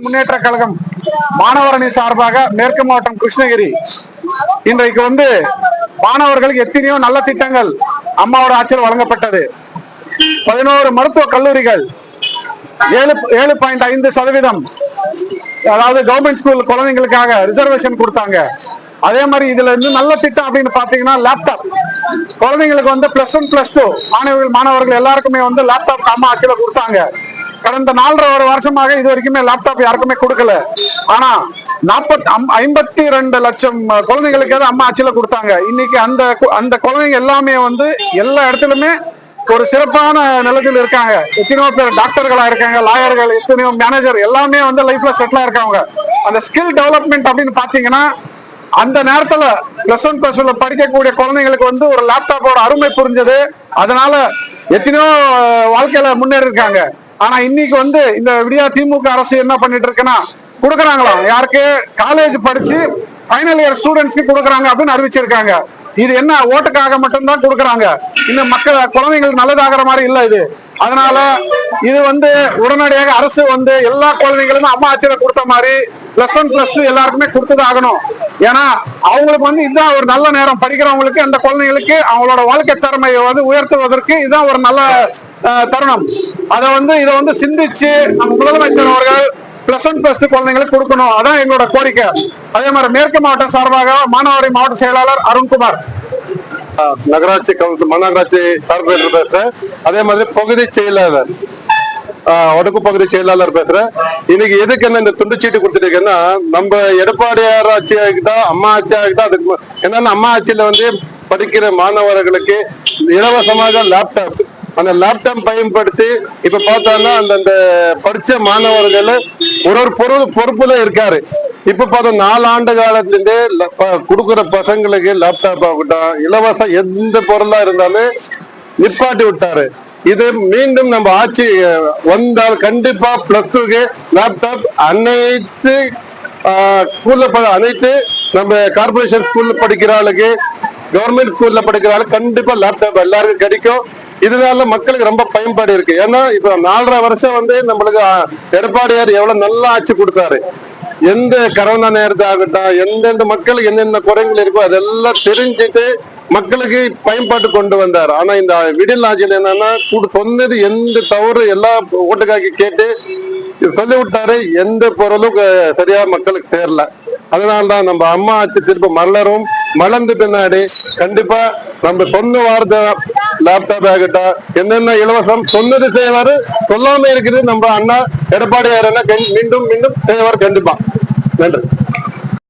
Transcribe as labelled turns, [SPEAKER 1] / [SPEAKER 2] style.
[SPEAKER 1] முன்னேற்ற கழகம் மாணவரணி சார்பாக மேற்கு மாவட்டம் கிருஷ்ணகிரி. இன்றைக்கு வந்து மாணவர்களுக்கு எத்தனையோ நல்ல திட்டங்கள் அம்மாவோட ஆட்சியில் வழங்கப்பட்டது. பதினோரு மருத்துவ கல்லூரிகள் ஏழு ஏழு பாயிண்ட் ஐந்து சதவீதம் அதாவது கவர்மெண்ட் ஸ்கூல் குழந்தைங்களுக்காக ரிசர்வேஷன் கொடுத்தாங்க. அதே மாதிரி இதுல இருந்து நல்ல திட்டம் அப்படின்னு பாத்தீங்கன்னா லேப்டாப் குழந்தைங்களுக்கு வந்து பிளஸ் ஒன் பிளஸ் டூ மாணவர்கள் மாணவர்கள் எல்லாருக்குமே வந்து லேப்டாப் அம்மா ஆட்சியில கொடுத்தாங்க. கடந்த நாலரை ஒரு வருஷமாக இது வரைக்குமே லேப்டாப் யாருக்குமே கொடுக்கல. ஆனா நாற்பத்தி ஐம்பத்தி ரெண்டு லட்சம் குழந்தைங்களுக்கு அம்மா ஆட்சியில கொடுத்தாங்க. இன்னைக்கு அந்த கு- அந்த குழந்தைங்க எல்லாமே வந்து எல்லா இடத்துலயுமே ஒரு சிறப்பான நிலத்தில் இருக்காங்க. எத்தனையோ பேர் டாக்டர்களா இருக்காங்க லாயர்கள் எத்தனையோ மேனேஜர் எல்லாமே வந்து லைஃப்ல செட்டிலா இருக்காங்க. அந்த ஸ்கில் டெவலப்மெண்ட் அப்படின்னு பாத்தீங்கன்னா அந்த நேரத்துல பிளஸ் ஒன் பிளஸ் டூல படிக்கக்கூடிய குழந்தைங்களுக்கு வந்து ஒரு லேப்டாப்போட அருமை புரிஞ்சது. அதனால எத்தனையோ வாழ்க்கையில முன்னேறி இருக்காங்க ஆனா இன்னைக்கு வந்து இந்த விடியா திமுக அரசு என்ன பண்ணிட்டு இருக்குன்னா கொடுக்குறாங்களாம் யாருக்கு? காலேஜ் படிச்சு ஃபைனல் இயர் ஸ்டூடெண்ட்ஸ்க்கு கொடுக்குறாங்க அப்படின்னு அறிவிச்சிருக்காங்க. இது என்ன ஓட்டுக்காக மட்டும்தான் கொடுக்குறாங்க? இந்த மக்கள் குழந்தைங்களுக்கு நல்லதாகிற மாதிரி இல்ல இது. அதனால இது வந்து உடனடியாக அரசு வந்து எல்லா குழந்தைங்களுக்கும் அம்மா ஆட்சியில கொடுத்த மாதிரி பிளஸ் ஒன் பிளஸ் டூ எல்லாருக்குமே கொடுத்ததாகணும் ஏன்னா அவங்களுக்கு வந்து இதுதான் ஒரு நல்ல நேரம். படிக்கிறவங்களுக்கு அந்த குழந்தைங்களுக்கு அவங்களோட வாழ்க்கை திறமையை வந்து உயர்த்துவதற்கு இதுதான் ஒரு நல்ல தருணம். அதை வந்து இதை வந்து சிந்திச்சு நம்ம முதலமைச்சர் அவர்கள் பிளஸ் ஒன் பிளஸ் டூ குழந்தைங்களுக்கு கொடுக்கணும். அதான் எங்களோட கோரிக்கை. அதே மாதிரி மேற்கு மாவட்டம் சார்பாக மானாவாரி மாவட்ட செயலாளர் அருண்குமார்.
[SPEAKER 2] நகராட்சி கவுன்சில் மாநகராட்சி கார்பரேட்டர் பேசுறேன் அதே மாதிரி பகுதி செயலாளர் ஆஹ், வடக்கு பகுதி செயலாளர் பேசுறேன் இன்னைக்கு எதுக்கு என்ன இந்த துண்டு சீட்டு கொடுத்துருக்கேன்னா நம்ம எடப்பாடியார் ஆட்சி ஆகிட்டா அம்மா ஆட்சி ஆகிட்டா அதுக்கு என்னன்னா அம்மா ஆட்சியில வந்து படிக்கிற மாணவர்களுக்கு இலவசமாக லேப்டாப் அந்த லேப்டாப் பயன்படுத்தி இப்ப பார்த்தோம்னா அந்தந்த படிச்ச மாணவர்கள் ஒரு ஒரு பொருள் பொறுப்புல இருக்காரு. இப்ப பார்த்தா நாலு ஆண்டு காலத்துல இருந்தே பசங்களுக்கு லேப்டாப் ஆகட்டும் இலவசம் எந்த பொருளா இருந்தாலும் நிப்பாட்டி விட்டாரு. இது மீண்டும் நம்ம ஆட்சி வந்தால் கண்டிப்பா பிளஸ் டூக்கு லேப்டாப் அனைத்து ஸ்கூல்ல அனைத்து நம்ம கார்பரேஷன் ஸ்கூல்ல படிக்கிற ஆளுக்கு கவர்மெண்ட் ஸ்கூல்ல படிக்கிற ஆளுக்கு கண்டிப்பா லேப்டாப் எல்லாருக்கும் கிடைக்கும். இதனால மக்களுக்கு ரொம்ப பயன்பாடு இருக்கு. ஏன்னா இப்ப நாலரை வருஷம் வந்து நம்மளுக்கு எடப்பாடியார் எவ்வளவு நல்லா ஆட்சி கொடுத்தாரு. எந்த கரோனா நேரத்தை ஆகட்டும் எந்தெந்த மக்களுக்கு என்னென்ன குறைகள் இருக்கோ அதெல்லாம் தெரிஞ்சுட்டு மக்களுக்கு பயன்பாட்டு கொண்டு வந்தார். ஆனா இந்த விடில் ஆட்சியில் என்னன்னா கூட சொன்னது எந்த தவறு எல்லா ஓட்டுக்காக்கி கேட்டு சொல்லி விட்டாரு எந்த பொருளும் சரியா மக்களுக்கு சேரல. அதனால்தான் நம்ம அம்மா ஆட்சி திரும்ப மலரும் மலர்ந்து பின்னாடி கண்டிப்பா நம்ம சொன்ன வார்த்தை லேப்டாப் ஆகட்டும் என்னென்ன இலவசம் சொன்னது செய்வாரு சொல்லாம இருக்குது நம்ம அண்ணா எடப்பாடி அண்ணா கண்- மீண்டும் மீண்டும் செய்வார் கண்டிப்பா. நன்றி.